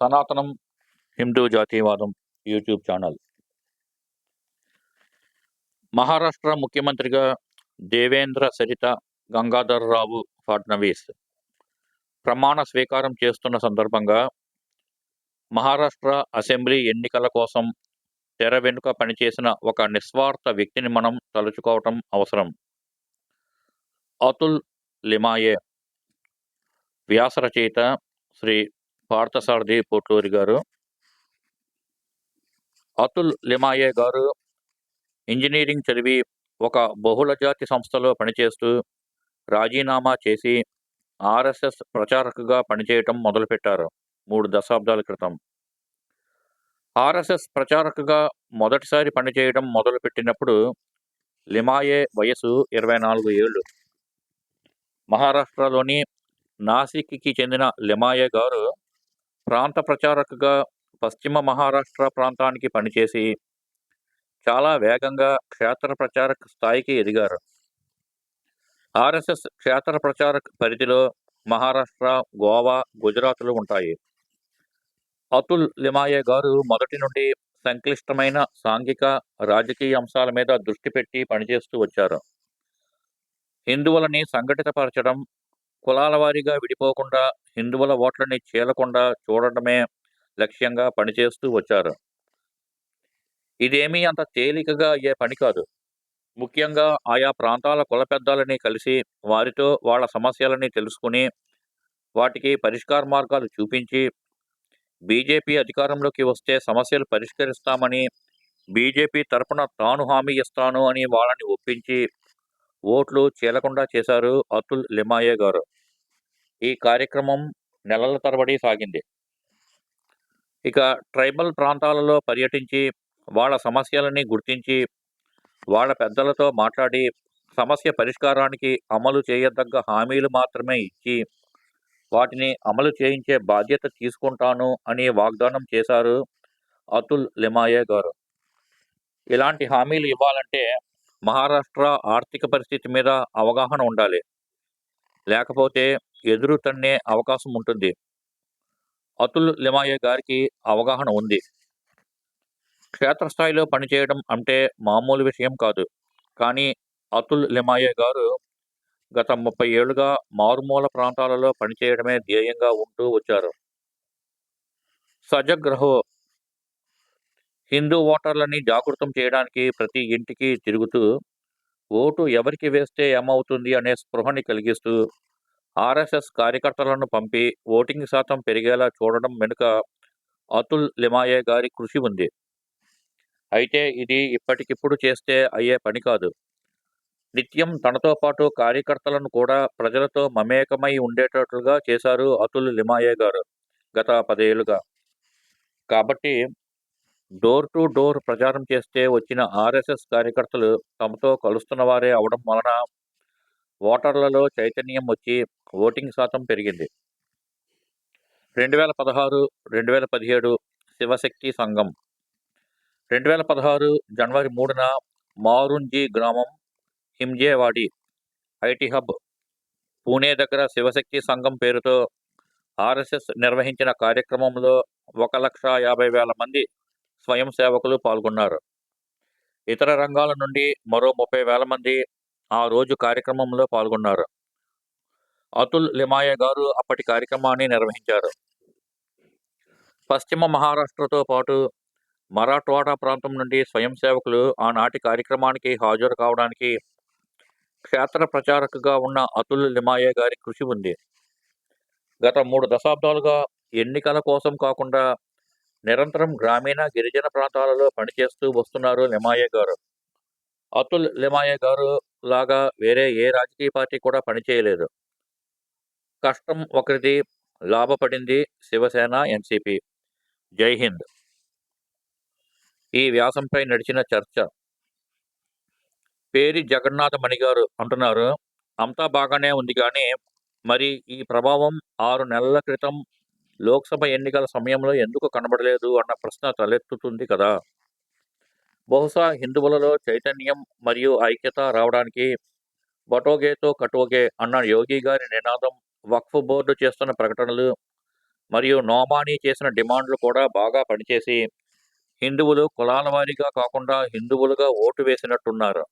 సనాతనం హిందూ జాతీయవాదం YouTube channel. Maharashtra ముఖ్యమంత్రిగా దేవేంద్ర సరిత గంగాధరరావు ఫడ్నవీస్. ప్రమాణ స్వీకారం చేస్తున్న సందర్భంగా మహారాష్ట్ర అసెంబ్లీ ఎన్నికల కోసం తెర వెనుక పనిచేసిన ఒక నిస్వార్థ వ్యక్తిని మనం తలుచుకోవటం అవసరం. అతుల్ లిమాయే వ్యాస రచయిత శ్రీ పార్థసారథి పోటూరి గారు. అతుల్ లిమాయే గారు ఇంజనీరింగ్ చదివి ఒక బహుళజాతి సంస్థలో పనిచేస్తూ రాజీనామా చేసి ఆర్ఎస్ఎస్ ప్రచారకుగా పనిచేయటం మొదలుపెట్టారు మూడు దశాబ్దాల క్రితం. ఆర్ఎస్ఎస్ ప్రచారకుగా మొదటిసారి పనిచేయడం మొదలుపెట్టినప్పుడు లిమాయే వయసు ఇరవై నాలుగు ఏళ్ళు. మహారాష్ట్రలోని నాసిక్కి చెందిన లిమాయే గారు ప్రాంత ప్రచారకుగా పశ్చిమ మహారాష్ట్ర ప్రాంతానికి పనిచేసి చాలా వేగంగా క్షేత్ర ప్రచారక స్థాయికి ఎదిగారు. ఆర్ఎస్ఎస్ క్షేత్ర ప్రచారక పరిధిలో మహారాష్ట్ర గోవా గుజరాత్లు ఉంటాయి. అతుల్ లిమాయే గారు మొదటి నుండి సంక్లిష్టమైన సాంఘిక రాజకీయ అంశాల మీద దృష్టి పెట్టి పనిచేస్తూ వచ్చారు. హిందువులని సంఘటితపరచడం కులాల వారీగా విడిపోకుండా హిందువుల ఓట్లని చీలకుండా చూడటమే లక్ష్యంగా పనిచేస్తూ వచ్చారు. ఇదేమీ అంత తేలికగా అయ్యే పని కాదు. ముఖ్యంగా ఆయా ప్రాంతాల కుల పెద్దలని కలిసి వారితో వాళ్ళ సమస్యలని తెలుసుకుని వాటికి పరిష్కార మార్గాలు చూపించి బీజేపీ అధికారంలోకి వస్తే సమస్యలు పరిష్కరిస్తామని బీజేపీ తరపున తాను హామీ ఇస్తాను అని వాళ్ళని ఒప్పించి ఓట్లు చీలకుండా చేశారు అతుల్ లిమాయే గారు. ఈ కార్యక్రమం నెలల తరబడి సాగింది. ఇక ట్రైబల్ ప్రాంతాలలో పర్యటించి వాళ్ళ సమస్యలని గుర్తించి వాళ్ళ పెద్దలతో మాట్లాడి సమస్య పరిష్కారానికి అమలు చేయదగ్గ హామీలు మాత్రమే ఇచ్చి వాటిని అమలు చేయించే బాధ్యత తీసుకుంటాను అని వాగ్దానం చేశారు అతుల్ లిమాయే గారు. ఇలాంటి హామీలు ఇవ్వాలంటే మహారాష్ట్ర ఆర్థిక పరిస్థితి మీద అవగాహన ఉండాలి. లేకపోతే ఎదురు తన్నే అవకాశం ఉంటుంది. అతుల్ లిమాయే గారికి అవగాహన ఉంది. క్షేత్రస్థాయిలో పనిచేయడం అంటే మామూలు విషయం కాదు. కానీ అతుల్ లిమాయే గారు గత ముప్పై ఏళ్ళుగా మారుమూల ప్రాంతాలలో పనిచేయడమే ధ్యేయంగా ఉంటూ వచ్చారు. సజగ్రహో హిందూ ఓటర్లని జాగృతం చేయడానికి ప్రతి ఇంటికి తిరుగుతూ ఓటు ఎవరికి వేస్తే ఏమవుతుంది అనే స్పృహని కలిగిస్తూ ఆర్ఎస్ఎస్ కార్యకర్తలను పంపి ఓటింగ్ శాతం పెరిగేలా చూడడం వెనుక అతుల్ లిమాయే గారి కృషి ఉంది. అయితే ఇది ఇప్పటికిప్పుడు చేస్తే అయ్యే పని కాదు. నిత్యం తనతో పాటు కార్యకర్తలను కూడా ప్రజలతో మమేకమై ఉండేటట్లుగా చేశారు అతుల్ లిమాయే గారు గత పదేళ్ళుగా. కాబట్టి డోర్ టు డోర్ ప్రచారం చేస్తే వచ్చిన ఆర్ఎస్ఎస్ కార్యకర్తలు తమతో కలుస్తున్న వారే అవడం వలన ఓటర్లలో చైతన్యం వచ్చి ఓటింగ్ శాతం పెరిగింది. రెండు వేల పదహారు రెండు వేల పదిహేడు శివశక్తి సంఘం. రెండు వేల పదహారు జనవరి మూడున మారుంజీ గ్రామం హింజేవాడి ఐటీ హబ్ పూణే దగ్గర శివశక్తి సంఘం పేరుతో ఆర్ఎస్ఎస్ నిర్వహించిన కార్యక్రమంలో ఒక లక్ష యాభై వేల మంది స్వయం సేవకులు పాల్గొన్నారు. ఇతర రంగాల నుండి మరో ముప్పై వేల మంది ఆ రోజు కార్యక్రమంలో పాల్గొన్నారు. అతుల్ లిమాయ గారు అప్పటి కార్యక్రమాన్ని నిర్వహించారు. పశ్చిమ మహారాష్ట్రతో పాటు మరాఠ్వాడా ప్రాంతం నుండి స్వయం సేవకులు ఆనాటి కార్యక్రమానికి హాజరు కావడానికి క్షేత్ర ప్రచారకుగా ఉన్న అతుల్ లిమాయే గారి కృషి ఉంది. గత మూడు దశాబ్దాలుగా ఎన్నికల కోసం కాకుండా నిరంతరం గ్రామీణ గిరిజన ప్రాంతాలలో పనిచేస్తూ వస్తున్నారు లిమాయే గారు. అతుల్ లిమాయే గారు లాగా వేరే ఏ రాజకీయ పార్టీ కూడా పనిచేయలేదు కష్టం ఒకరిది లాభపడింది శివసేన ఎన్సిపి. జై హింద్. ఈ వ్యాసంపై నడిచిన చర్చ. పేరి జగన్నాథమణి గారు అంటున్నారు అంతా బాగానే ఉంది కానీ మరి ఈ ప్రభావం ఆరు నెలల క్రితం లోక్సభ ఎన్నికల సమయంలో ఎందుకు కనబడలేదు? అన్న ప్రశ్న తలెత్తుతుంది కదా. బహుశా హిందువులలో చైతన్యం మరియు ఐక్యత రావడానికి బటోగేతో కటోగే అన్న యోగి గారి నినాదం వక్ఫ్ బోర్డు చేస్తున్న ప్రకటనలు మరియు నోమానీ చేసిన డిమాండ్లు కూడా బాగా పనిచేసి హిందువులు కులాల వారీగా కాకుండా హిందువులుగా ఓటు వేసినట్టున్నారు.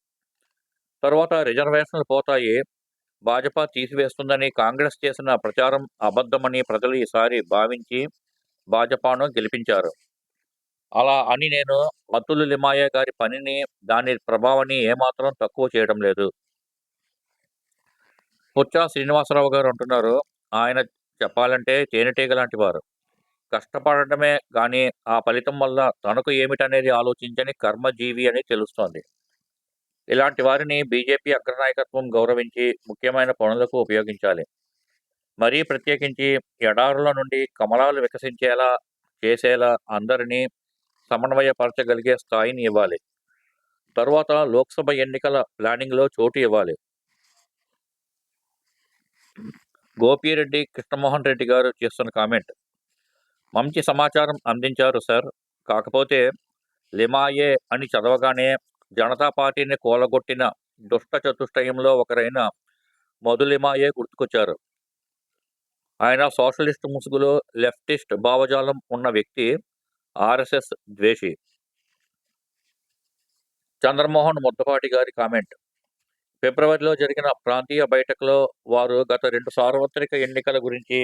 తర్వాత రిజర్వేషన్లు పోతాయి. భాజపా తీసివేస్తుందని కాంగ్రెస్ చేసిన ప్రచారం అబద్ధమని ప్రజలు ఈసారి భావించి భాజపాను గెలిపించారు. అలా అని నేను అతుల్ లిమాయే గారి పనిని దాని ప్రభావాన్ని ఏమాత్రం తక్కువ చేయడం లేదు. పుచ్చా శ్రీనివాసరావు గారు అంటున్నారు. ఆయన చెప్పాలంటే తేనెటీగ లాంటి వారు. కష్టపడటమే కానీ ఆ ఫలితం వల్ల తనకు ఏమిటనేది ఆలోచించని కర్మజీవి అని తెలుస్తోంది. ఇలాంటి వారిని బీజేపీ అగ్రనాయకత్వం గౌరవించి ముఖ్యమైన పనులకు ఉపయోగించాలి. మరీ ప్రత్యేకించి ఎడారుల నుండి కమలాలు వికసించేలా చేసేలా అందరినీ సమన్వయపరచగలిగే స్థాయిని ఇవ్వాలి. తరువాత లోక్సభ ఎన్నికల ప్లానింగ్లో చోటు ఇవ్వాలి. గోపిరెడ్డి కృష్ణమోహన్ రెడ్డి గారు చేస్తున్న కామెంట్. మంచి సమాచారం అందించారు సార్. కాకపోతే లిమాయే అని చదవగానే జనతా పార్టీని కూలగొట్టిన దుష్ట చతుష్టయంలో ఒకరైన మధులిమాయే గుర్తుకొచ్చారు. ఆయన సోషలిస్ట్ ముసుగులో లెఫ్టిస్ట్ భావజాలం ఉన్న వ్యక్తి ఆర్ఎస్ఎస్ ద్వేషి. చంద్రమోహన్ ముద్దపాటి గారి కామెంట్. ఫిబ్రవరిలో జరిగిన ప్రాంతీయ బయటకులో వారు గత రెండు సార్వత్రిక ఎన్నికల గురించి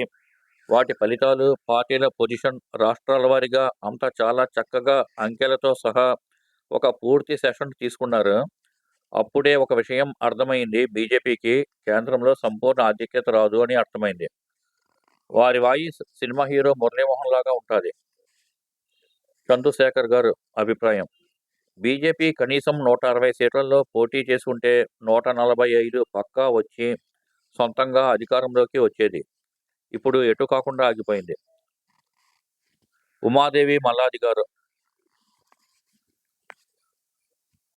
వాటి ఫలితాలు పార్టీల పొజిషన్ రాష్ట్రాల వారీగా అంతా చాలా చక్కగా అంకెలతో సహా ఒక పూర్తి సెషన్ తీసుకున్నారు. అప్పుడే ఒక విషయం అర్థమైంది. బీజేపీకి కేంద్రంలో సంపూర్ణ ఆధిక్యత రాదు అని అర్థమైంది. వారి వాయిస్ సినిమా హీరో మురళీమోహన్ లాగా ఉంటుంది. చంద్రశేఖర్ గారు అభిప్రాయం. బీజేపీ కనీసం నూట అరవై సీట్లలో పోటీ చేసుకుంటే నూట నలభై ఐదు పక్కా వచ్చి సొంతంగా అధికారంలోకి వచ్చేది. ఇప్పుడు ఎటు కాకుండా ఆగిపోయింది. ఉమాదేవి మల్లాది గారు